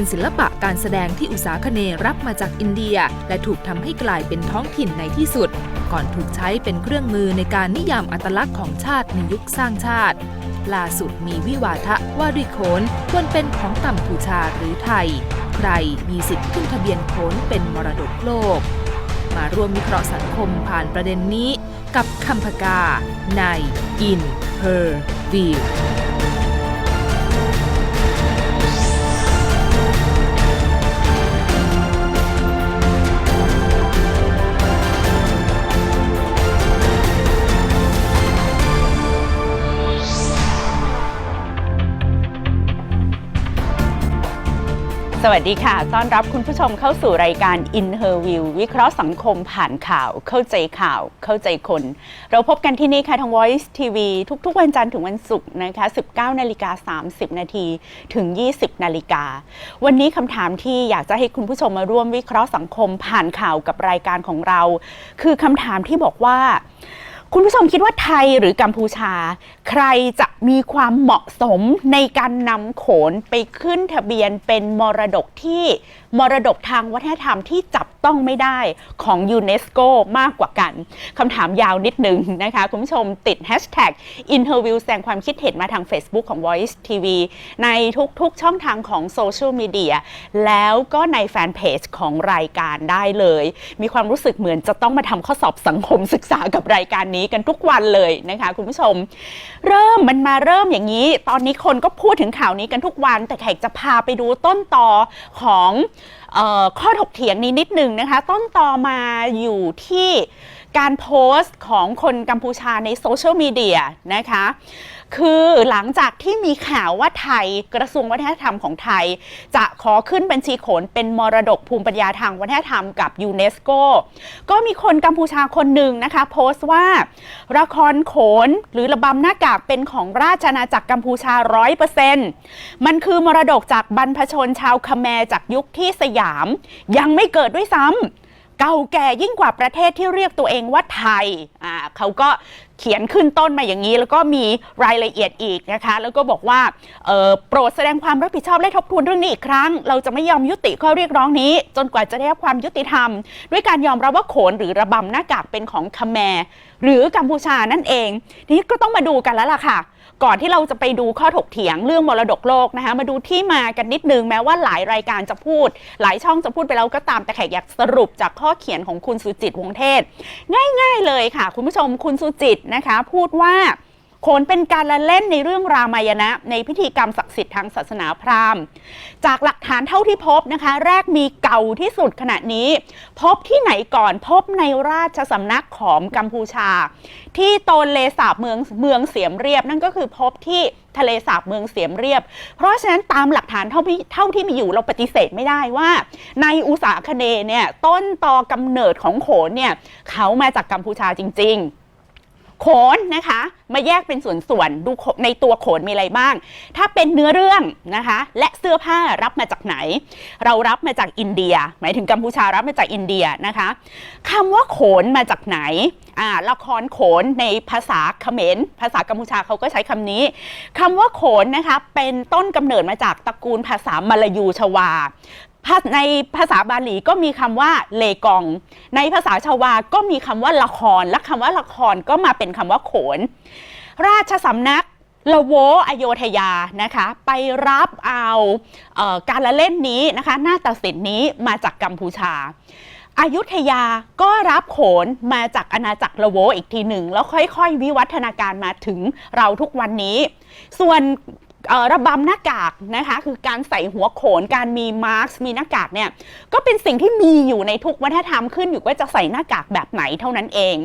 เป็นศิลปะการแสดงที่อุษาคเนย์รับมาจากอินเดีย และถูกทำให้กลายเป็นท้องถิ่นในที่สุด ก่อนถูกใช้เป็นเครื่องมือในการนิยามอัตลักษณ์ของชาติในยุคสร้างชาติ ล่าสุดมีวิวาทะว่าด้วยโขนควรเป็นของกัมพูชาหรือไทย ใครมีสิทธิ์ขึ้นทะเบียนโขนเป็นมรดกโลก มาร่วมวิเคราะห์สังคมผ่านประเด็นนี้ กับคำพกาใน In Her View สวัสดีค่ะ ต้อนรับคุณผู้ชมเข้าสู่รายการ In Her View วิเคราะห์สังคมผ่านข่าว เข้าใจข่าว เข้าใจคน เราพบกันที่นี่ค่ะ ทาง Voice TV ทุก ๆ วันจันทร์ถึงวันศุกร์นะคะ 19 นาฬิกา 30 นาทีถึง 20 นาฬิกา วันนี้คำถามที่อยากจะให้คุณผู้ชมมาร่วมวิเคราะห์สังคมผ่านข่าวกับรายการของเรา คือคำถามที่บอกว่า คุณผู้ชมคิดว่าไทยหรือกัมพูชา ใครจะมีความเหมาะสมในการนำโขนไปขึ้นทะเบียนเป็นมรดกที่มรดกทางวัฒนธรรมที่จับต้องไม่ได้ของยูเนสโกมากกว่ากันคำถามยาวนิดนึงนะคะ คุณผู้ชมติด hashtag interview แสดงความคิดเห็นมาทาง Facebook ของ Voice TV ในทุกๆช่องทางของโซเชียลมีเดียแล้วก็ในแฟนเพจของรายการได้เลย มีความรู้สึกเหมือนจะต้องมาทำข้อสอบสังคมศึกษากับรายการนี้กันทุกวันเลยนะคะคุณผู้ชมเริ่มมันมาเริ่มอย่างนี้ ตอนนี้คนก็พูดถึงข่าวนี้กันทุกวัน แต่แขกจะพาไปดูต้นตอของออข้อถกเถียงนี้นิดนึงนะคะ ต้นตอมาอยู่ที่การโพสต์ของคนกัมพูชาในโซเชียลมีเดียนะคะ คือหลังจากที่มีข่าวว่าไทยกระทรวงวัฒนธรรมของไทย จะขอขึ้นบัญชีโขนเป็นมรดกภูมิปัญญาทางวัฒนธรรมกับยูเนสโกก็มีคนกัมพูชาคนหนึ่งนะคะโพสต์ว่า ละครโขนหรือระบำหน้ากากเป็นของราชอาณาจักรกัมพูชาร้อยเปอร์เซ็นต์มันคือมรดกจากบรรพชนชาวคแมจากยุคที่สยาม ยังไม่เกิดด้วยซ้ำเก่าแก่ยิ่งกว่าประเทศที่เรียกตัวเองว่าไทย อ่าเขาก็ เขียนขึ้นต้นมาอย่างนี้ แล้วก็มีรายละเอียดอีกนะคะ แล้วก็บอกว่าโปรดแสดงความรับผิดชอบและทบทวนเรื่องนี้อีกครั้ง เราจะไม่ยอมยุติข้อเรียกร้องนี้ จนกว่าจะได้รับความยุติธรรม ด้วยการยอมรับว่าโขนหรือระบำหน้ากากเป็นของคแมรหรือกัมพูชานั่นเอง ทีนี้ก็ต้องมาดูกันแล้วล่ะค่ะ ก่อนที่เราจะไปดูข้อถกเถียงเรื่องมรดกโลกนะคะมาดูที่มากันนิดนึงแม้ว่าหลายรายการจะพูด หลายช่องจะพูดไปแล้วก็ตามแต่แขกอยากสรุปจากข้อเขียนของคุณสุจิตวงเทศ ง่าย ๆ เลยค่ะ คุณผู้ชมคุณสุจิตนะคะ พูดว่า โขนเป็นการละเล่นในเรื่องรามายณะ ในพิธีกรรมศักดิ์สิทธิ์ทางศาสนาพราหมณ์ จากหลักฐานเท่าที่พบนะคะ แรกมีเก่าที่สุดขณะนี้ พบที่ไหนก่อนพบในราชสำนักของกัมพูชา ที่โตนเลสาบเมืองเมืองเสียมเรียบ นั่นก็คือพบที่ทะเลสาบเมืองเสียมเรียบ เพราะฉะนั้นตามหลักฐานเท่าที่เท่าที่มีอยู่เราปฏิเสธไม่ได้ว่า ในอุษาคเนเนี่ยต้นตอกำเนิดของโขนเนี่ยเขามาจากกัมพูชาจริง ๆ โขนนะคะ มาแยกเป็นส่วนๆดูในตัวโขนมีอะไรบ้าง ถ้าเป็นเนื้อเรื่องนะคะ และเสื้อผ้ารับมาจากไหน เรารับมาจากอินเดีย หมายถึงกัมพูชารับมาจากอินเดียนะคะคำว่าโขนมาจากไหนอ่าละครโขนในภาษาเขมรภาษากัมพูชาเขาก็ใช้คำนี้คำว่าโขนนะคะเป็นต้นกำเนิดมาจากตระกูลภาษามลายูชวา ภาในภาษาบาลีก็มีคำว่าเลกอง ในภาษาชาวาก็มีคำว่าละคร และคำว่าละครก็มาเป็นคำว่าโขน ราชสำนักละโวอโยธยานะคะ ไปรับเอาเออการละเล่นนี้นะคะหน้าตัดสินนี้มาจากกัมพูชาอายุทยาก็รับโขนมาจากอาณาจักรละโวอีกทีหนึ่ง แล้วค่อยๆ วิวัฒนาการมาถึงเราทุกวันนี้ ส่วน ระบำหน้ากากนะคะคือการใส่หัวโขนการมีมาร์กมีหน้ากากเนี่ยก็เป็นสิ่งที่มีอยู่ในทุกวัฒนธรรมขึ้นอยู่ว่าจะใส่หน้ากากแบบไหนเท่านั้นเอง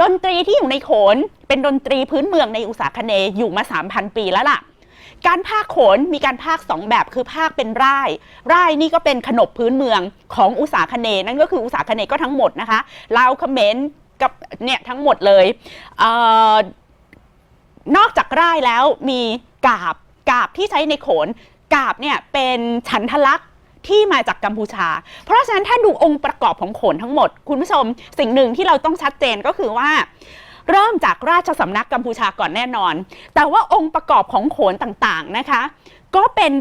ดนตรีที่อยู่ในโขนเป็นดนตรีพื้นเมืองในอุษาคเนย์อยู่มา 3,000 ปีแล้วล่ะ การพากย์โขนมีการพากย์สองแบบคือพากย์เป็นร่ายร่ายนี่ก็เป็นขนบพื้นเมืองของอุษาคเนย์นั่นก็คืออุษาคเนย์ก็ทั้งหมดนะคะลาวเขมรกับเนี่ยทั้งหมดเลยเออนอกจากร่ายแล้วมีกาบ กาบที่ใช้ในโขน กาบเนี่ยเป็นฉันทลักษณ์ที่มาจากกัมพูชา เพราะฉะนั้นถ้าดูองค์ประกอบของโขนทั้งหมด คุณผู้ชมสิ่งหนึ่งที่เราต้องชัดเจนก็คือว่า เริ่มจากราชสำนักกัมพูชาก่อนแน่นอน แต่ว่าองค์ประกอบของโขนต่างๆนะคะ ก็เป็น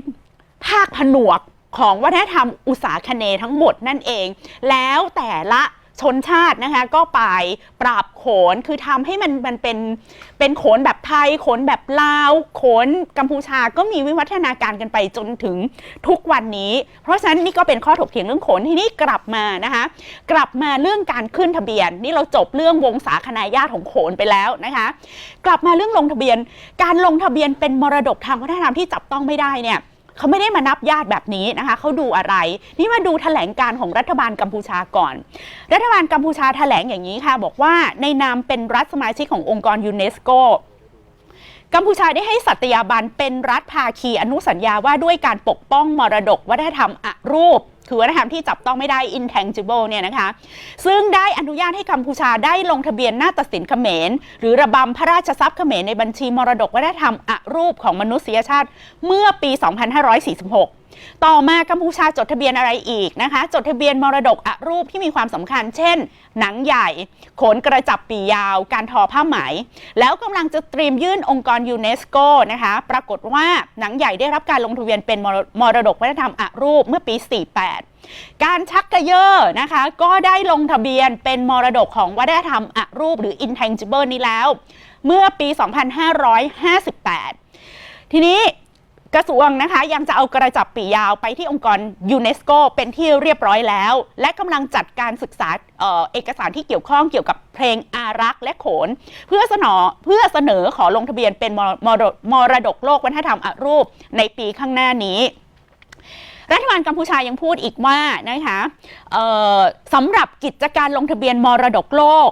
ภาคผนวกของวัฒนธรรมอุษาคเนทั้งหมดนั่นเอง แล้วแต่ละ ชนชาตินะคะก็ไปปราบโขนคือทำให้มันมันเป็นเป็นโขนแบบไทยโขนแบบลาวโขนกัมพูชาก็มีวิวัฒนาการกันไปจนถึงทุกวันนี้ เพราะฉะนั้นนี่ก็เป็นข้อถกเถียงเรื่องโขนที่นี่กลับมานะคะกลับมาเรื่องการขึ้นทะเบียน นี่เราจบเรื่องวงศาคณาญาติของโขนไปแล้วนะคะกลับมาเรื่องลงทะเบียน การลงทะเบียนเป็นมรดกทางวัฒนธรรมที่จับต้องไม่ได้เนี่ย เขาไม่ได้มานับญาติแบบนี้นะคะเขาดูอะไร นี่มาดูแถลงการของรัฐบาลกัมพูชาก่อน รัฐบาลกัมพูชาแถลงอย่างนี้ค่ะ บอกว่าในนามเป็นรัฐสมาชิกขององค์กรยูเนสโกกัมพูชาได้ให้สัตยาบันเป็นรัฐภาคีอนุสัญญาว่าด้วยการปกป้องมรดกวัฒนธรรมอรูป คือวัฒนธรรมที่จับต้องไม่ได้ intangible เนี่ยนะคะ ซึ่งได้อนุญาตให้กัมพูชาได้ลงทะเบียนหน้าตัดสินเขมร หรือระบำพระราชทรัพย์เขมรในบัญชีมรดกวัฒนธรรมอรูปของมนุษยชาติเมื่อปี 2546 ต่อมากัมพูชาจดทะเบียนอะไรอีกนะคะ จดทะเบียนมรดกอรูปที่มีความสำคัญ เช่น หนังใหญ่ ขนกระจับปียาว การทอผ้าไหม แล้วกำลังจะเตรียมยื่นองค์กรยูเนสโกนะคะ ปรากฏว่าหนังใหญ่ได้รับการลงทะเบียนเป็นมรดกวัฒนธรรมอรูปเมื่อปี 48การชักกระเยอนะคะ ก็ได้ลงทะเบียนเป็นมรดกของวัฒนธรรมอรูปหรือ intangible นี้แล้ว เมื่อปี 2558 ทีนี้ กระทรวงนะคะยังจะเอากระจับปียาวไปที่องค์กรยูเนสโกเป็นที่เรียบร้อยแล้ว และกำลังจัดการศึกษาเออเอกสารที่เกี่ยวข้องเกี่ยวกับเพลงอารักษ์และโขน เพื่อเสนอเพื่อเสนอขอลงทะเบียนเป็นมรมรมรดกโลกวัฒนธรรมอรูปในปีข้างหน้านี้รัฐบาลกัมพูชายังพูดอีกว่านะคะสำหรับกิจการลงทะเบียนมรดกโลก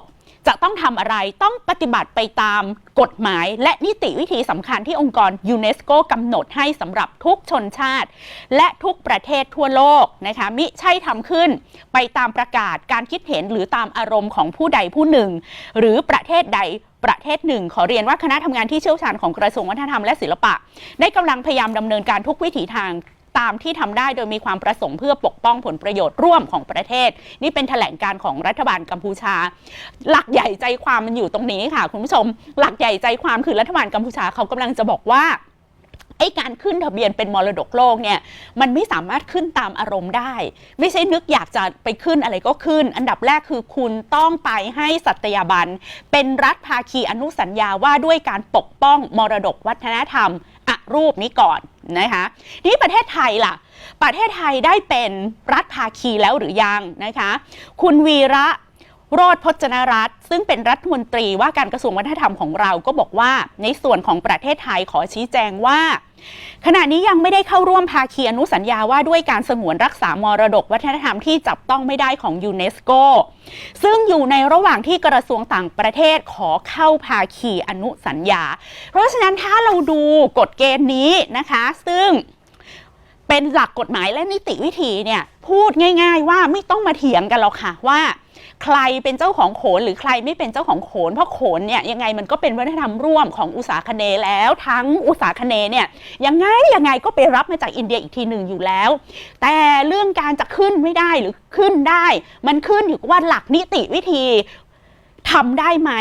จะต้องทำอะไรต้องปฏิบัติไปตามกฎหมาย และนิติวิธีสำคัญที่องค์กรยูเนสโกกำหนดให้สำหรับทุกชนชาติ และทุกประเทศทั่วโลกนะคะมิใช่ทำขึ้นไปตามประกาศการคิดเห็นหรือตามอารมณ์ของผู้ใดผู้หนึ่ง หรือประเทศใดประเทศหนึ่งขอเรียนว่าคณะทำงานที่เชี่ยวชาญของกระทรวงวัฒนธรรมและศิลปะ ได้กำลังพยายามดำเนินการทุกวิถีทาง ตามที่ทำได้โดยมีความประสงค์เพื่อปกป้องผลประโยชน์ร่วมของประเทศ นี่เป็นแถลงการของรัฐบาลกัมพูชา หลักใหญ่ใจความมันอยู่ตรงนี้ค่ะ คุณผู้ชม หลักใหญ่ใจความคือรัฐบาลกัมพูชาเขากำลังจะบอกว่าไอ้การขึ้นทะเบียนเป็นมรดกโลกเนี่ยมันไม่สามารถขึ้นตามอารมณ์ได้ ไม่ใช่นึกอยากจะไปขึ้นอะไรก็ขึ้น อันดับแรกคือคุณต้องไปให้สัตยาบัน เป็นรัฐภาคีอนุสัญญาว่าด้วยการปกป้องมรดกวัฒนธรรม อรูปนี้ก่อนนะคะนี่ประเทศไทยล่ะ ประเทศไทยได้เป็นรัฐภาคีแล้วหรือยังนะคะ คุณวีระ โรธพจนรัตน์ซึ่งเป็นรัฐมนตรีว่าการกระทรวงวัฒนธรรมของเราก็บอกว่า ในส่วนของประเทศไทยขอชี้แจงว่า ขณะนี้ยังไม่ได้เข้าร่วมภาคีอนุสัญญาว่าด้วยการสงวนรักษามรดกวัฒนธรรมที่จับต้องไม่ได้ของยูเนสโก ซึ่งอยู่ในระหว่างที่กระทรวงต่างประเทศขอเข้าภาคีอนุสัญญา เพราะฉะนั้นถ้าเราดูกฎเกณฑ์นี้นะคะ ซึ่งเป็นหลักกฎหมายและนิติวิธีเนี่ยพูดง่าย ๆ ว่าไม่ต้องมาเถียงกันหรอกค่ะว่า ใครเป็นเจ้าของโขนหรือใครไม่เป็นเจ้าของโขน เพราะโขนเนี่ยยังไงมันก็เป็นวัฒนธรรมร่วมของอุตสาคเนย์แล้ว ทั้งอุตสาคเนย์เนี่ยยังไงยังไงก็ไปรับมาจากอินเดียอีกทีหนึ่งอยู่แล้ว แต่เรื่องการจะขึ้นไม่ได้หรือขึ้นได้ มันขึ้นอยู่กับว่าหลักนิติวิธี ทำได้ไหม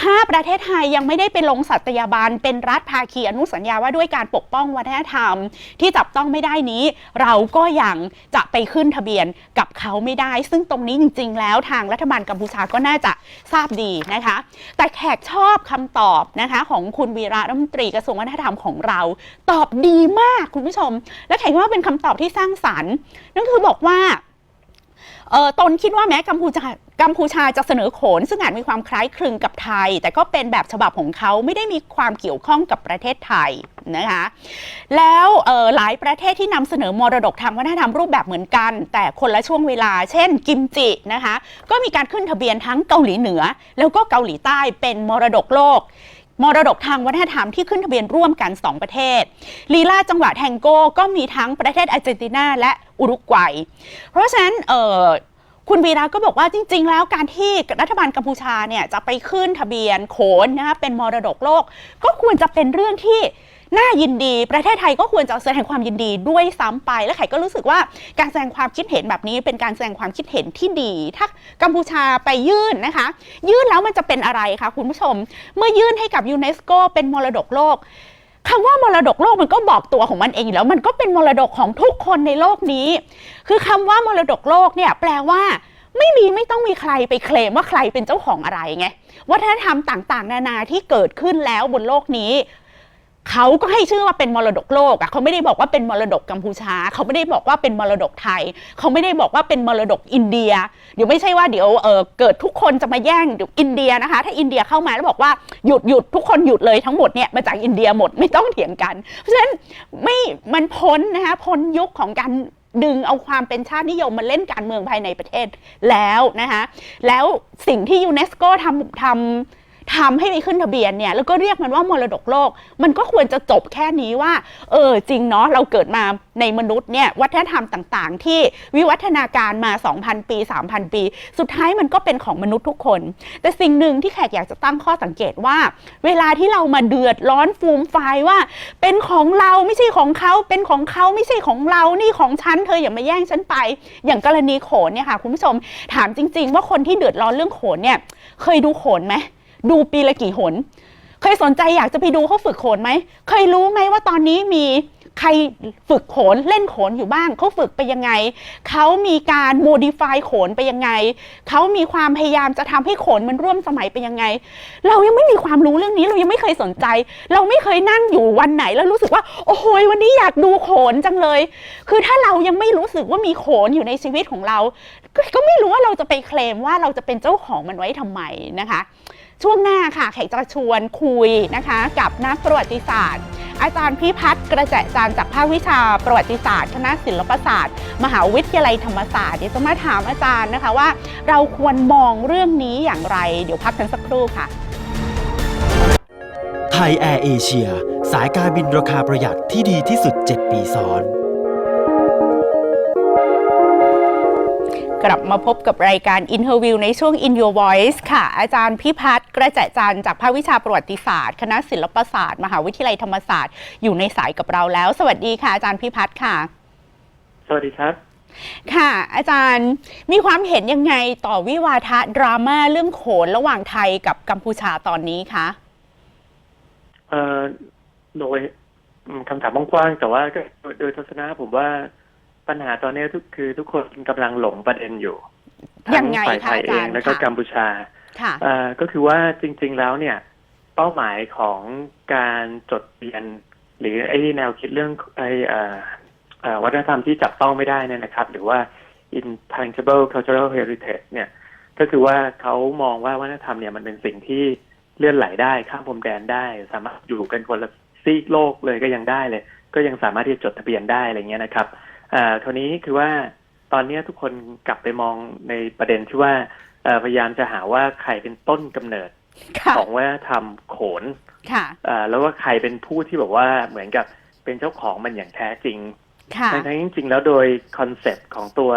ถ้าประเทศไทยยังไม่ได้ไปลงสัตยาบันเป็นรัฐภาคีอนุสัญญาว่าด้วยการปกป้องวัฒนธรรม ที่จับต้องไม่ได้นี้ เราก็ยังจะไปขึ้นทะเบียนกับเขาไม่ได้ ซึ่งตรงนี้จริง ๆ แล้วทางรัฐบาลกัมพูชาก็น่าจะทราบดีนะคะ แต่แขกชอบคำตอบนะคะของคุณวีระรัฐมนตรีกระทรวงวัฒนธรรมของเรา ตอบดีมากคุณผู้ชม และแขกว่าเป็นคำตอบที่สร้างสรรค์ นั่นคือบอกว่าเออตนคิดว่าแม้กัมพูชา กัมพูชาจะเสนอโขน ซึ่งอาจมีความคล้ายคลึงกับไทย แต่ก็เป็นแบบฉบับของเขาไม่ได้มีความเกี่ยวข้องกับประเทศไทยนะคะแล้วหลายประเทศที่นำเสนอมรดกทางวัฒนธรรมรูปแบบเหมือนกัน แต่คนละช่วงเวลา เช่น กิมจินะคะก็มีการขึ้นทะเบียนทั้งเกาหลีเหนือ แล้วก็เกาหลีใต้เป็นมรดกโลกมรดกทางวัฒนธรรมที่ขึ้นทะเบียนร่วมกัน 2 ประเทศ ลีลาจังหวะแทงโก้ก็มีทั้งประเทศอาร์เจนตินาและอุรุกวัย เพราะฉะนั้น คุณวีระก็บอกว่าจริง ๆ แล้วการที่รัฐบาลกัมพูชาเนี่ยจะไปขึ้นทะเบียนโขนนะคะเป็นมรดกโลก ก็ควรจะเป็นเรื่องที่น่ายินดี ประเทศไทยก็ควรจะแสดงความยินดีด้วยซ้ำไป และไข่ก็รู้สึกว่าการแสดงความคิดเห็นแบบนี้เป็นการแสดงความคิดเห็นที่ดี ถ้ากัมพูชาไปยื่นนะคะ ยื่นแล้วมันจะเป็นอะไรคะคุณผู้ชม เมื่อยื่นให้กับยูเนสโกเป็นมรดกโลก คำว่ามรดกโลกมันก็บอกตัวของมันเองแล้วมันก็เป็นมรดกของทุกคนในโลกนี้ คือคำว่ามรดกโลกเนี่ยแปลว่า ไม่มีไม่ต้องมีใครไปเคลมว่าใครเป็นเจ้าของอะไรไงวัฒนธรรมต่างๆ นานาที่เกิดขึ้นแล้วบนโลกนี้ เขาก็ให้ชื่อว่าเป็นมรดกโลกอะเขาไม่ได้บอกว่าเป็นมรดกกัมพูชา เขาไม่ได้บอกว่าเป็นมรดกไทย เขาไม่ได้บอกว่าเป็นมรดกอินเดีย เดี๋ยวไม่ใช่ว่าเดี๋ยวเออเกิดทุกคนจะมาแย่งอินเดียนะคะ ถ้าอินเดียเข้ามาแล้วบอกว่าหยุดหยุดทุกคนหยุดเลยทั้งหมดเนี่ยมาจากอินเดียหมดไม่ต้องเถียงกัน เพราะฉะนั้นไม่มันพ้นนะคะพ้นยุคของการดึงเอาความเป็นชาตินิยมมาเล่นการเมืองภายในประเทศแล้วนะคะแล้วสิ่งที่ยูเนสโกทำทำ ทำให้ไปขึ้นทะเบียนเนี่ยแล้วก็เรียกมันว่ามรดกโลก มันก็ควรจะจบแค่นี้ว่า เออจริงเนาะเราเกิดมาในมนุษย์เนี่ยวัฒนธรรมต่างๆ ที่วิวัฒนาการมา 2,000 ปี 3,000 ปี สุดท้ายมันก็เป็นของมนุษย์ทุกคน แต่สิ่งหนึ่งที่แขกอยากจะตั้งข้อสังเกตว่า เวลาที่เรามาเดือดร้อนฟูมไฟว่า เป็นของเราไม่ใช่ของเขาเป็นของเขาไม่ใช่ของเรานี่ของฉันเธออย่ามาแย่งฉันไป อย่างกรณีโขนเนี่ยค่ะคุณผู้ชมถามจริง ๆ ว่าคนที่เดือดร้อนเรื่องโขนเนี่ยเคยดูโขนไหม ดูปีละกี่หน เคยสนใจอยากจะไปดูเขาฝึกโขนไหม เคยรู้ไหมว่าตอนนี้มีใครฝึกโขนเล่นโขนอยู่บ้าง เขาฝึกไปยังไง เขามีการโมดิฟายโขนไปยังไง เขามีความพยายามจะทำให้โขนมันร่วมสมัยไปยังไง เรายังไม่มีความรู้เรื่องนี้เรายังไม่เคยสนใจ เราไม่เคยนั่งอยู่วันไหนแล้วรู้สึกว่า โอ้โหวันนี้อยากดูโขนจังเลย คือถ้าเรายังไม่รู้สึกว่ามีโขนอยู่ในชีวิตของเรา ก็ก็ไม่รู้ว่าเราจะไปเคลมว่าเราจะเป็นเจ้าของมันไว้ทำไมนะคะ ช่วงหน้าค่ะแขกจะชวนคุยนะคะกับนักประวัติศาสตร์ อาจารย์พิพัฒน์กระแจจานจากภาควิชาประวัติศาสตร์ คณะศิลปศาสตร์ มหาวิทยาลัยธรรมศาสตร์เดี๋ยวจะมาถามอาจารย์นะคะว่า เราควรมองเรื่องนี้อย่างไร เดี๋ยวพักกันสักครู่ค่ะไทยแอร์เอเชียสายการบินราคาประหยัดที่ดีที่สุด 7 ปีซ้อน กลับมาพบกับรายการ Interview ในช่วง In Your Voice ค่ะ อาจารย์พิพัฒน์กระแจจันทร์จากภาควิชาประวัติศาสตร์ คณะศิลปศาสตร์ มหาวิทยาลัยธรรมศาสตร์ อยู่ในสายกับเราแล้ว สวัสดีค่ะ อาจารย์พิพัฒน์ค่ะ สวัสดีครับ ค่ะ อาจารย์มีความเห็นยังไงต่อวิวาทะดราม่าเรื่องโขนระหว่างไทยกับกัมพูชาตอนนี้คะเอ่อโดยอืมคำถามกว้างๆแต่ว่าก็โดยโดยทัศนะผมว่า ปัญหาตอนนี้ทุกคือทุกคนกำลังหลงประเด็นอยู่ทั้ยังไงฝ่ายคะไทยอาเอจางรย์แล้วก็ค่ะกัมพูชาค่ะเอ่อก็คือว่าจริง ๆแล้วเนี่ย เป้าหมายของการจดทะเบียน หรือไอ้แนวคิดเรื่องไอ้เอ่อเอ่อวัฒนธรรมที่จับต้องไม่ได้เนี่ยนะครับ หรือว่า intangible cultural heritage เนี่ย ก็คือว่าเขามองว่าวัฒนธรรมเนี่ยมันเป็นสิ่งที่เลื่อนไหลได้ข้ามพรมแดนได้ สามารถอยู่กันคนละซีกโลกเลยก็ยังได้เลย ก็ยังสามารถที่จะจดทะเบียนได้อะไรเงี้ยนะครับ อ่าคราวนี้คือว่าตอนเนี้ยทุกคนกลับไปมองในประเด็นที่ว่าเอ่อพยายามจะหาว่าใครเป็นต้นกำเนิดค่ะของวัฒนธรรมโขนค่ะอ่าแล้วว่าใครเป็นผู้ที่แบบว่าเหมือนกับเป็นเจ้าของมันอย่างแท้จริงค่ะทั้งๆจริงๆแล้วโดยคอนเซปต์ของตัว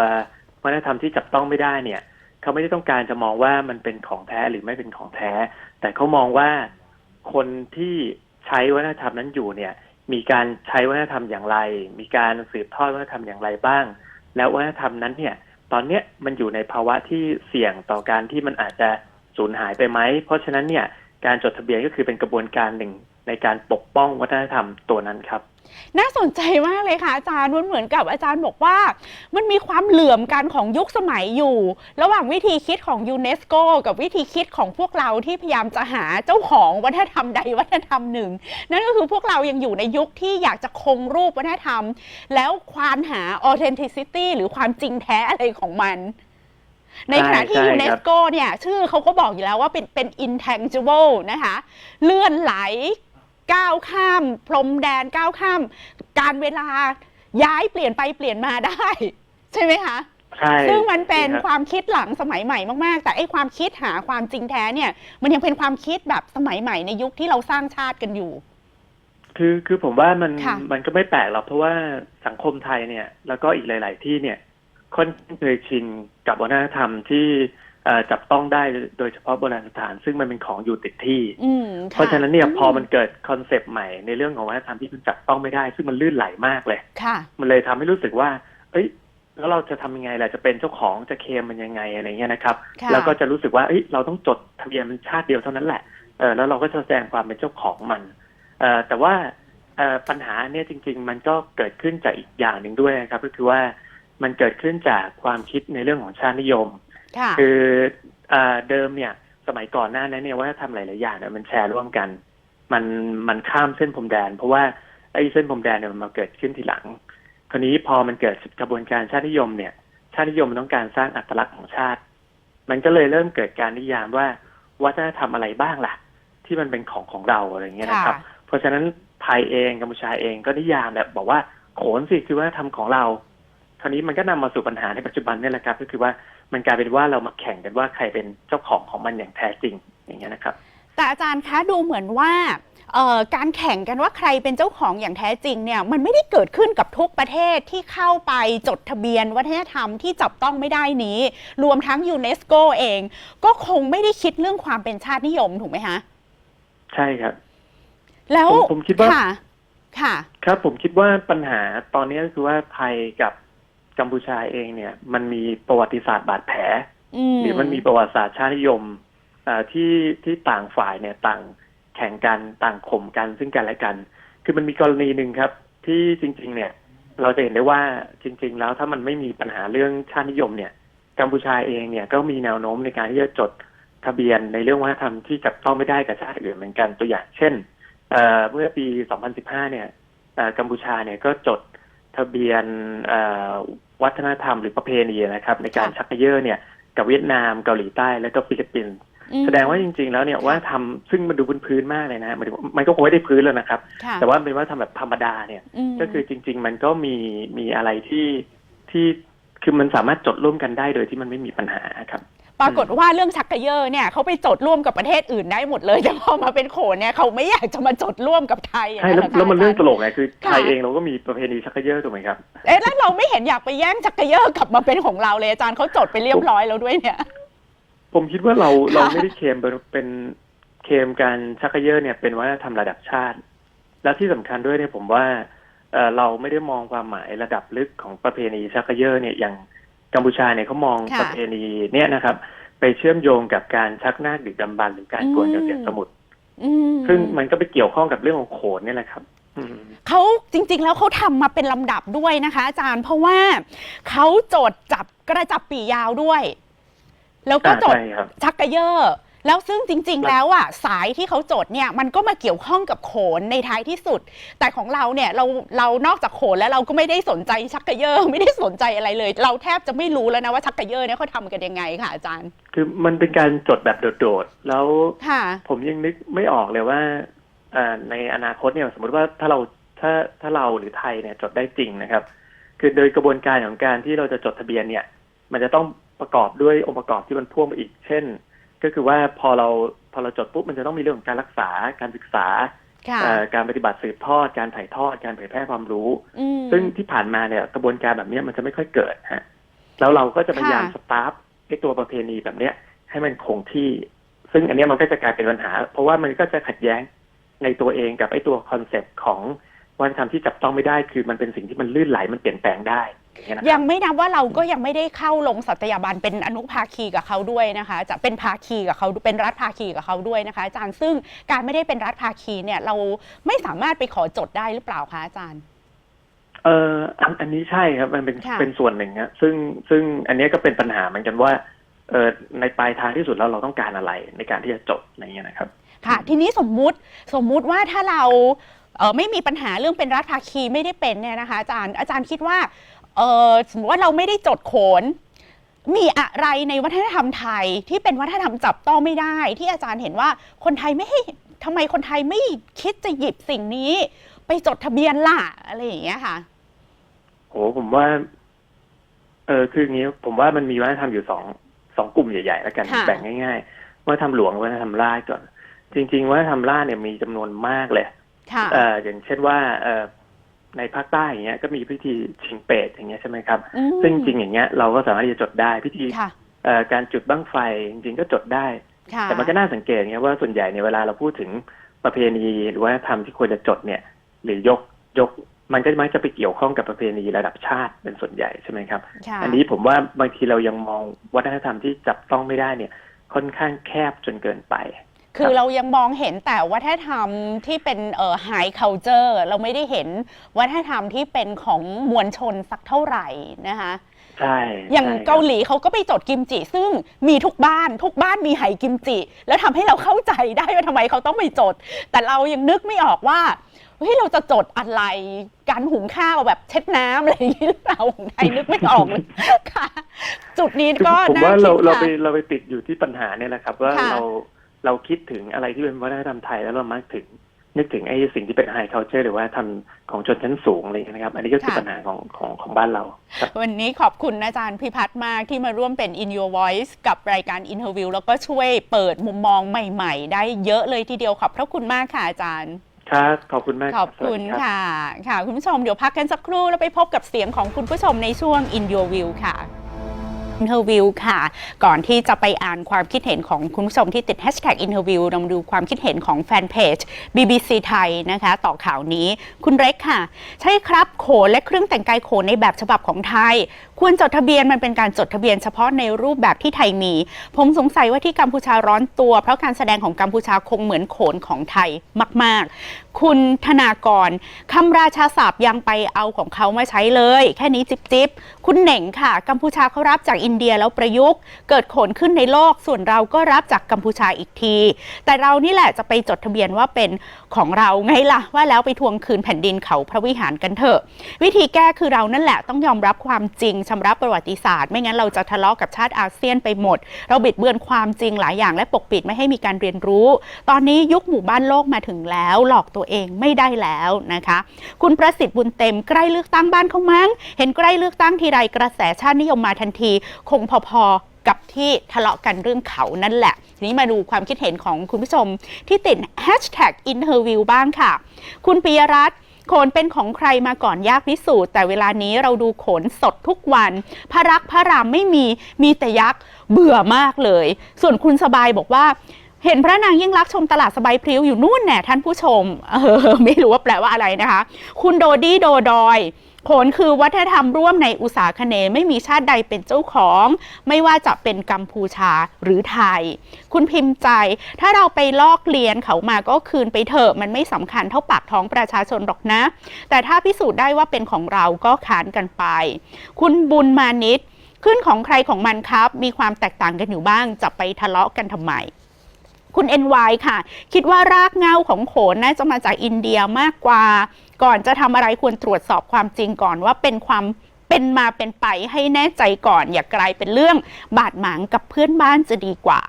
วัฒนธรรมที่จับต้องไม่ได้เนี่ยเขาไม่ได้ต้องการจะมองว่ามันเป็นของแท้หรือไม่เป็นของแท้ แต่เขามองว่าคนที่ใช้วัฒนธรรมนั้นอยู่เนี่ย มีการใช้วัฒนธรรมอย่างไร มีการสืบทอดวัฒนธรรมอย่างไรบ้าง แล้ววัฒนธรรมนั้นเนี่ย ตอนเนี้ยมันอยู่ในภาวะที่เสี่ยงต่อการที่มันอาจจะสูญหายไปไหม เพราะฉะนั้นเนี่ยการจดทะเบียนก็คือเป็นกระบวนการหนึ่ง ในการปกป้องวัฒนธรรมตัวนั้นครับ น่าสนใจมากเลยค่ะอาจารย์มันเหมือนกับอาจารย์บอกว่า มันมีความเหลื่อมกันของยุคสมัยอยู่ ระหว่างวิธีคิดของยูเนสโกกับวิธีคิดของพวกเราที่พยายามจะหาเจ้าของวัฒนธรรมใดวัฒนธรรมหนึ่ง นั่นก็คือพวกเรายังอยู่ในยุคที่อยากจะคงรูปวัฒนธรรม แล้วควานหา authenticity หรือความจริงแท้อะไรของมันในขณะที่ใช่ยูใช่เนครัสบโกเนี่ย ชื่อเขาก็บอกอยู่แล้วว่าเป็นเป็น intangible นะคะ เลื่อนไหล ก้าวข้าม พรมแดนก้าวข้าม การเวลาย้ายเปลี่ยนไปเปลี่ยนมาได้ ใช่ไหมคะ ใช่ซึ่งมันเป็นครับความคิดหลังสมัยใหม่มาก ๆ แต่ไอ้ความคิดหาความจริงแท้เนี่ย มันยังเป็นความคิดแบบสมัยใหม่ในยุคที่เราสร้างชาติกันอยู่ คือคือผมว่ามันค่ะมันก็ไม่แปลกหรอกเพราะว่าสังคมไทยเนี่ย แล้วก็อีกหลาย ๆ ที่เนี่ยค่อนข้างเคยชินกับวัฒนธรรมที่เอ่อ จับต้องได้โดยเฉพาะโบราณสถาน ซึ่งมันเป็นของอยู่ติดที่อืมค่เพราะฉะนั้นเนี่ยพอมันเกิดคอนเซปต์ใหม่ในเรื่องของวัฒนธรรมที่มันจับต้องไม่ได้ ซึ่งมันลื่นไหลมากเลยค่ะมันเลยทำให้รู้สึกว่า เอ้ย แล้วเราจะทำยังไงล่ะจะเป็นเจ้าของจะเคลมมันยังไงอะไรเงี้ยนะครับค่ะแล้วก็จะรู้สึกว่าเอ้ยเราต้องจดทะเบียนมันชาติเดียวเท่านั้นแหละเออแล้วเราก็จะแสดงความเป็นเจ้าของมันเออแต่ว่าเอ่อปัญหาเนี่ยจริง ๆ มันก็เกิดขึ้นจากอีกอย่างหนึ่งด้วยนะครับ ก็คือว่ามันเกิดขึ้นจากความคิดในเรื่องของชาตินิยม ค่ะคือเอ่อเดิมเนี่ย สมัยก่อนหน้านั้นเนี่ยว่าทำหลายๆอย่างเนี่ยมันแชร์ร่วมกัน มันมันข้ามเส้นพรมแดน เพราะว่าไอ้เส้นพรมแดนเนี่ยมันมาเกิดขึ้นทีหลัง คราวนี้พอมันเกิดกระบวนการชาตินิยมเนี่ย ชาตินิยมมันต้องการสร้างอัตลักษณ์ของชาติ มันก็เลยเริ่มเกิดการนิยามว่าวัฒนธรรมอะไรบ้างล่ะ ที่มันเป็นของของเราอะไรอย่างเงี้ยนะครับค่ะเพราะฉะนั้นไทยเองกัมพูชาเองก็นิยามแบบบอกว่าโขนสิคือวัฒนธรรมของเราคราวนี้มันก็นำมาสู่ปัญหาในปัจจุบันเนี่ยแหละครับ ก็คือว่า มันกลายเป็นว่าเรามาแข่งกันว่าใครเป็นเจ้าของของมันอย่างแท้จริงอย่างเงี้ยนะครับ แต่อาจารย์คะดูเหมือนว่าเอ่อการแข่งกันว่าใครเป็นเจ้าของอย่างแท้จริงเนี่ยมันไม่ได้เกิดขึ้นกับทุกประเทศที่เข้าไปจดทะเบียนวัฒนธรรมที่จับต้องไม่ได้นี้ รวมทั้งยูเนสโกเอง ก็คงไม่ได้คิดเรื่องความเป็นชาตินิยมถูกไหมคะใช่ครับ แล้วผมผมคิดว่าค่ะ ค่ะ ครับผมคิดว่าปัญหาตอนนี้ก็คือว่าไทยกับ กัมพูชาเองเนี่ย มันมีประวัติศาสตร์บาดแผลอืมหรือมันมีประวัติศาสตร์ชาตินิยมอ่าที่ที่ต่างฝ่ายเนี่ยต่างแข่งกันต่างข่มกันซึ่งกันและกัน คือมันมีกรณีหนึ่งครับ ที่จริง ๆ เนี่ย เราจะเห็นได้ว่าจริง ๆ แล้วถ้ามันไม่มีปัญหาเรื่องชาตินิยมเนี่ยกัมพูชาเองเนี่ยก็มีแนวโน้มในการที่จะจดทะเบียนในเรื่องวัฒนธรรมที่จับต้องไม่ได้กับชาติอื่นเหมือนกันตัวอย่างเช่นเอ่อเมื่อปี 2015 เนี่ยเอ่อกัมพูชาเนี่ยก็จดทะเบียนเอ่อ วัฒนธรรมหรือประเพณีนะครับ ในการค่ะชักเกยอร์เนี่ยกับเวียดนามเกาหลีใต้และก็ฟิลิปปินส์อืมแสดงว่าจริง ๆ แล้วเนี่ยว่าทำซึ่งมันดูพื้นๆมากเลยนะหมายถึงว่ามันก็คงไม่ได้พื้นแล้วนะครับค่ะแต่ว่าเป็นว่าทำแบบธรรมดาเนี่ยมก็คือจริง ๆ มันก็มีมีอะไรที่ที่คือมันสามารถจดร่วมกันได้โดยที่มันไม่มีปัญหาครับ ปรากฏว่าเรื่องชักเกยอร์เนี่ยเขาไปจดร่วมกับประเทศอื่นได้หมดเลย แต่พอมาเป็นโขนเนี่ยเขาไม่อยากจะมาจดร่วมกับไทยอย่างใช่นั้นแล้วนะคะแล้วมันเรื่องตาจาย์ลกไงคือค่ะไทยเองเราก็มีประเพณีชักเกยอร์ถูกไหมครับเอ๊ะแล้วเราไม่เห็นอยากไปแย่งชักเกยอร์กลับมาเป็นของเราเลยอาจารย์เขาจดไปเรียบร้อยแล้วด้วยเนี่ย ผมคิดว่าเราค่ะเราไม่ได้เคลมเป็นเป็นเคลมการชักเกยอร์เนี่ยเป็นวัฒนธรรมระดับชาติ และที่สำคัญด้วยเนี่ยผมว่าเอ่อเราไม่ได้มองความหมายระดับลึกของประเพณีชักเกยอร์เนี่ยอย่าง กัมพูชาเนี่ยเขามองค่ะ ประเพณีเนี่ยนะครับ ไปเชื่อมโยงกับการชักนาคดึกดำบรรพ์หรือการกวนอืมกระเสียสมุทรอืมซึ่งมันก็ไปเกี่ยวข้องกับเรื่องของโขนเนี่ยแหละครับ อืม เขาจริง ๆ แล้วเขาทำมาเป็นลำดับด้วยนะคะ อาจารย์เพราะว่าเขาโจทย์จับกระจับปียาวด้วย แล้วก็อ่าจดใช่ครับ ชักเกยอร์ แล้วซึ่งจริง ๆ แล้วอะสายที่เขาจดเนี่ยมันก็มาเกี่ยวข้องกับโขนในท้ายที่สุด แต่ของเราเนี่ยเราเรานอกจากโขนแล้วเราก็ไม่ได้สนใจชักเกยอร์ไม่ได้สนใจอะไรเลย เราแทบจะไม่รู้แล้วนะว่าชักเกยอร์เนี่ยเขาทำกันยังไงค่ะอาจารย์ คือมันเป็นการจดแบบโดดๆแล้วค่ะผมยังนึกไม่ออกเลยว่าเอ่อในอนาคตเนี่ยสมมติว่าถ้าเราถ้าถ้าเราหรือไทยเนี่ยจดได้จริงนะครับ คือโดยกระบวนการของการที่เราจะจดทะเบียนเนี่ย มันจะต้องประกอบด้วยองค์ประกอบที่มันพ่วงไปอีก เช่น ก็คือว่าพอเราพอเราจดปุ๊บมันจะต้องมีเรื่องของการรักษาการศึกษาค่ะเอ่อการปฏิบัติสืบทอดการถ่ายทอดการเผยแพร่ความรู้อืมซึ่งที่ผ่านมาเนี่ยกระบวนการแบบเนี้ยมันจะไม่ค่อยเกิดฮะแล้วเราก็จะพยายามค่ะสตาร์ฟไอ้ตัวประเพณีแบบเนี้ย ให้มันคงที่ ซึ่งอันเนี้ยมันก็จะกลายเป็นปัญหา เพราะว่ามันก็จะขัดแย้งในตัวเองกับไอ้ตัวคอนเซปต์ของวัฒนธรรมที่จับต้องไม่ได้คือมันเป็นสิ่งที่มันลื่นไหลมันเปลี่ยนแปลงได้ อย่างเงี้ยนะคยัรับงไม่นับว่าเราก็ยังไม่ได้เข้าลงสัตยาบันเป็นอนุภาคีกับเขาด้วยนะคะ จะเป็นภาคีกับเขาเป็นรัฐภาคีกับเขาด้วยนะคะ อาจารย์ซึ่งการไม่ได้เป็นรัฐภาคีเนี่ยเราไม่สามารถไปขอจดได้หรือเปล่าคะอาจารย์ เอออันอันนี้ใช่ครับมันเป็นค่ะ เป็นส่วนหนึ่งฮะซึ่งซึ่งอันเนี้ยก็เป็นปัญหาเหมือนกันว่าเออในปลายทางที่สุดแล้วเราต้องการอะไรในการที่จะจบอะไรเงี้ยนะครับ ค่ะ ทีนี้สมมุติสมมุติว่าถ้าเราเออไม่มีปัญหาเรื่องเป็นรัฐภาคีไม่ได้เป็นเนี่ยนะคะ อาจารย์อาจารย์คิดว่า เออสมมติว่าเราไม่ได้จดโขน มีอะไรในวัฒนธรรมไทยที่เป็นวัฒนธรรมจับต้องไม่ได้ ที่อาจารย์เห็นว่าคนไทยไม่ให้ทำไมคนไทยไม่คิดจะหยิบสิ่งนี้ ไปจดทะเบียนล่ะอะไรอย่างเงี้ยค่ะโหผมว่า เออคืออย่างนี้ ผมว่ามันมีวัฒนธรรมอยู่สองสองกลุ่มใหญ่ๆแล้วกันค่ะแบ่งง่ายๆวัฒนธรรมหลวงกับวัฒนธรรมราชก่อน จริง ๆวัฒนธรรมราชเนี่ยมีจำนวนมากเลยค่ะเอ่ออย่างเช่นว่าเอ่อ ในภาคใต้อย่างเงี้ยก็มีพิธีชิงเปรตอย่างเงี้ยใช่ไหมครับ อืมซึ่งจริงๆอย่างเงี้ยเราก็สามารถที่จะจดได้พิธีค่ะเอ่อการจุดบั้งไฟจริงๆก็จดได้ ค่ะแต่มันก็น่าสังเกตเงี้ยว่าส่วนใหญ่เนี่ยเวลาเราพูดถึงประเพณีหรือว่าธรรมที่ควรจะจดเนี่ย หรือยกยก มันก็มักจะไปเกี่ยวข้องกับประเพณีระดับชาติเป็นส่วนใหญ่ใช่ไหมครับ ค่ะอันนี้ผมว่าบางทีเรายังมองวัฒนธรรมที่จับต้องไม่ได้เนี่ย ค่อนข้างแคบจนเกินไป คือเรายังมองเห็นแต่วัฒนธรรมที่เป็นเอ่อ high culture เราไม่ได้เห็นวัฒนธรรมที่เป็นของมวลชนสักเท่าไหร่นะคะใช่อย่างใช่ครับ เกาหลีเขาก็ไปจดกิมจิ ซึ่งมีทุกบ้าน ทุกบ้านมีไหกิมจิ แล้วทำให้เราเข้าใจได้ว่าทำไมเขาต้องไปจด แต่เรายังนึกไม่ออกว่าเฮ้ยเราจะจดอะไรการหุงข้าวแบบเช็ดน้ำอะไรอย่างนี้หรือเปล่าของไทยนึกไม่ออกเลยค่ะ จุดนี้คือก็ผมน่าว่าคิเราดเราค่ะไปเราไปติดอยู่ที่ปัญหาเนี่ยแหละครับ ว่าค่ะ เรา เราคิดถึงอะไรที่เป็นวัฒนธรรมไทยแล้วเรามักถึง นึกถึงไอ้สิ่งที่เป็นไฮเคาเจอร์หรือว่าทำของชนชั้นสูงอะไรอย่างเงี้ยนะครับ อันนี้ก็คือปัญหาของของของบ้านเราครับวันนี้ขอบคุณอาจารย์พิพัฒน์มากที่มาร่วมเป็น In Your Voice กับรายการ Interview แล้วก็ช่วยเปิดมุมมองใหม่ ๆ ได้เยอะเลยทีเดียวขอบพระคุณมากค่ะอาจารย์ครับขอบคุณมากขอบคุณสวัสดีรับค่ะ ค่ะ คุณผู้ชมเดี๋ยวพักกันสักครู่แล้วไปพบกับเสียงของคุณผู้ชมในช่วง In Your View ค่ะ Interview ค่ะ ก่อนที่จะไปอ่านความคิดเห็นของคุณผู้ชมที่ติด Hashtag Interview เรามาดูความคิดเห็นของแฟนเพจ BBC ไทยนะคะ ต่อข่าวนี้คุณเร็กค่ะ ใช่ครับโขนและเครื่องแต่งกายโขนในแบบฉบับของไทย ควรจดทะเบียนมันเป็นการจดทะเบียนเฉพาะในรูปแบบที่ไทยมี ผมสงสัยว่าที่กัมพูชาร้อนตัว เพราะการแสดงของกัมพูชาคงเหมือนโขนของไทยมาก ๆ คุณธนากรคำราชาศัพท์ยังไปเอาของเขามาใช้เลย แค่นี้จิบจิบคุณเหน่งค่ะ กัมพูชาเขารับจากอินเดียแล้วประยุกต์ เกิดโขนขึ้นในโลก ส่วนเราก็รับจากกัมพูชาอีกที แต่เรานี่แหละจะไปจดทะเบียนว่าเป็นของเราไงล่ะ ว่าแล้วไปทวงคืนแผ่นดินเขาพระวิหารกันเถอะ วิธีแก้คือเรานั่นแหละต้องยอมรับความจริงชำระประวัติศาสตร์ ไม่งั้นเราจะทะเลาะกับชาติอาเซียนไปหมด เราบิดเบือนความจริงหลายอย่างและปกปิดไม่ให้มีการเรียนรู้ ตอนนี้ยุคหมู่บ้านโลกมาถึงแล้วหลอกตัวเองไม่ได้แล้วนะคะ คุณประสิทธิ์บุญเต็มใกล้เลือกตั้งบ้านเขามั้ง เห็นใกล้เลือกตั้งทีไรกระแสชาตินิยมมาทันที คงพอๆกับที่ทะเลาะกันเรื่องเขานั่นแหละ ทีนี้มาดูความคิดเห็นของคุณผู้ชม ที่ติด hashtag interview บ้างค่ะ คุณปิยรัตน์โขนเป็นของใครมาก่อนยากพิสูจน์แต่เวลานี้เราดูโขนสดทุกวัน พระรักพระรามไม่มีมีแต่ยักษ์เบื่อมากเลย ส่วนคุณสบายบอกว่า เห็นพระนางยิ่งรักชมตลาดสบายพริ้วอยู่นู่นแน่ท่านผู้ชม เออ ไม่รู้ว่าแปลว่าอะไรนะคะ คุณโดดี้โดดอยโขนคือวัฒนธรรมร่วมในอุตสาคเนไม่มีชาติใดเป็นเจ้าของ ไม่ว่าจะเป็นกัมพูชาหรือไทย คุณพิมพ์ใจ ถ้าเราไปลอกเลียนเขามาก็คืนไปเถอะมันไม่สำคัญเท่าปากท้องประชาชนหรอกนะ แต่ถ้าพิสูจน์ได้ว่าเป็นของเราก็ขานกันไป คุณบุญมานิดขึ้นของใครของมันครับ มีความแตกต่างกันอยู่บ้างจะไปทะเลาะกันทำไม คุณ NY ค่ะ คิดว่ารากเง้าของโขนน่าจะมาจากอินเดียมากกว่า ก่อนจะทำอะไรควรตรวจสอบความจริงก่อนว่าเป็นความเป็นมาเป็นไปให้แน่ใจก่อน อย่ากลายเป็นเรื่องบาดหมางกับเพื่อนบ้านจะดีกว่า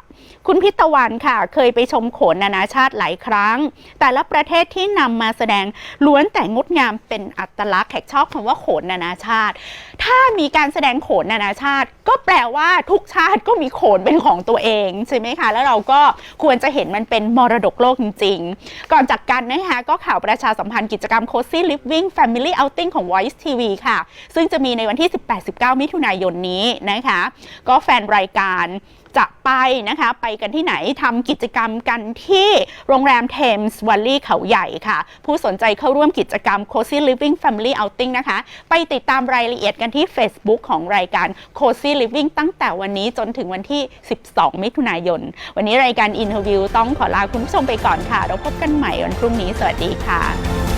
คุณพิตวันค่ะ เคยไปชมโขนนานาชาติหลายครั้ง แต่ละประเทศที่นำมาแสดงล้วนแต่งดงามเป็นอัตลักษณ์แขกชอบคำว่าโขนนานาชาติ ถ้ามีการแสดงโขนนานาชาติ ก็แปลว่าทุกชาติก็มีโขนเป็นของตัวเองใช่ไหมคะ แล้วเราก็ควรจะเห็นมันเป็นมรดกโลกจริง ๆ ก่อนจากกันนะคะก็ข่าวประชาสัมพันธ์กิจกรรม Cozy Living Family Outing ของ Voice TV ค่ะ ซึ่งจะมีในวันที่ 18-19 มิถุนายนนี้นะคะ ก็แฟนรายการจะไปนะคะ ไปกันที่ไหนทำกิจกรรมกันที่โรงแรมเทมส์วัลลี่เขาใหญ่ค่ะ ผู้สนใจเข้าร่วมกิจกรรม Cozy Living Family Outing นะคะ ไปติดตามรายละเอียดกันที่ Facebook ของรายการ Cozy Living ตั้งแต่วันนี้จนถึงวันที่ 12 มิถุนายน วันนี้รายการ Interview ต้องขอลาคุณผู้ชมไปก่อนค่ะ เราพบกันใหม่วันพรุ่งนี้ สวัสดีค่ะ